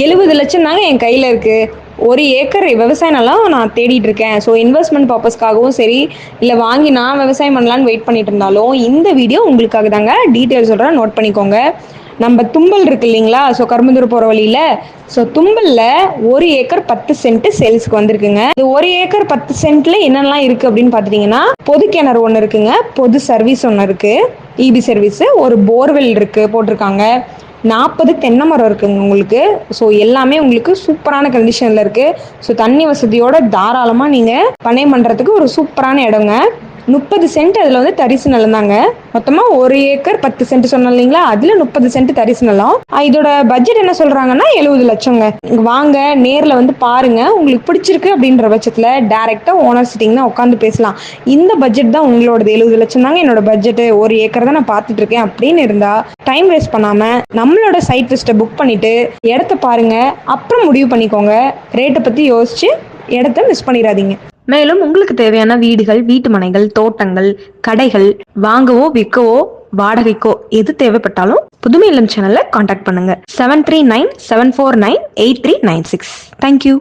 எழுபது லட்சம் தாங்க என் கையில் இருக்குது ஒரு ஏக்கர் விவசாய நிலம் நான் தேடிட்டு இருக்கேன். ஸோ இன்வெஸ்ட்மெண்ட் பர்பஸ்க்காகவும் சரி இல்லை வாங்கி நான் விவசாயம் பண்ணலான்னு வெயிட் பண்ணிட்டு இருந்தாலும் இந்த வீடியோ உங்களுக்காக தாங்க. டீட்டெயில் சொல்கிறேன் நோட் பண்ணிக்கோங்க. நம்ம தும்பல் இருக்கு இல்லைங்களா? ஸோ கரும்புந்தூர் போகிற வழியில். ஸோ தும்பலில் ஒரு ஏக்கர் பத்து சென்ட் சேல்ஸ்க்கு வந்திருக்குங்க. இது ஒரு ஏக்கர் பத்து சென்ட்ல என்னெல்லாம் இருக்குது அப்படின்னு பார்த்துட்டிங்கன்னா பொது கிணறு ஒன்று இருக்குங்க. பொது சர்வீஸ் ஒன்று இருக்குது இபி சர்வீஸு ஒரு போர்வெல் இருக்குது போட்டிருக்காங்க. நாற்பது தென்னை மரம் இருக்குங்க உங்களுக்கு. ஸோ எல்லாமே உங்களுக்கு சூப்பரான கண்டிஷனில் இருக்குது ஸோ தண்ணி வசதியோட தாராளமாக நீங்கள் பண்ணையம் பண்ணுறதுக்கு ஒரு சூப்பரான இடங்க. முப்பது சென்ட் அதில் வந்து தரிசு நிலம் தாங்க. மொத்தமாக ஒரு ஏக்கர் பத்து சென்ட் சொன்னோம் இல்லைங்களா? அதில் முப்பது சென்ட் தரிசு நிலம். இதோட பட்ஜெட் என்ன சொல்கிறாங்கன்னா எழுபது லட்சங்க. வாங்க நேரில் வந்து பாருங்க. உங்களுக்கு பிடிச்சிருக்கு அப்படின்ற பட்சத்தில் டேரெக்டாக ஓனர் சிட்டிங்னா உட்காந்து பேசலாம். இந்த பட்ஜெட் தான் உங்களோடது எழுபது லட்சம் தாங்க என்னோட பட்ஜெட்டு ஒரு ஏக்கர் தான் நான் பார்த்துட்டு இருக்கேன் அப்படின்னு இருந்தால் டைம் வேஸ்ட் பண்ணாமல் நம்மளோட சைட் லிஸ்ட்டை புக் பண்ணிவிட்டு இடத்த பாருங்க. அப்புறம் முடிவு பண்ணிக்கோங்க. ரேட்டை பற்றி யோசிச்சு இடத்த மிஸ் பண்ணிடாதீங்க. மேலும் உங்களுக்கு தேவையான வீடுகள் வீட்டு மனைகள் தோட்டங்கள் கடைகள் வாங்கவோ விற்கவோ வாடகைக்கோ எது தேவைப்பட்டாலும் புதுமை இல்லம் சேனலை காண்டாக்ட் பண்ணுங்க seven three nine seven four nine eight three nine six thank you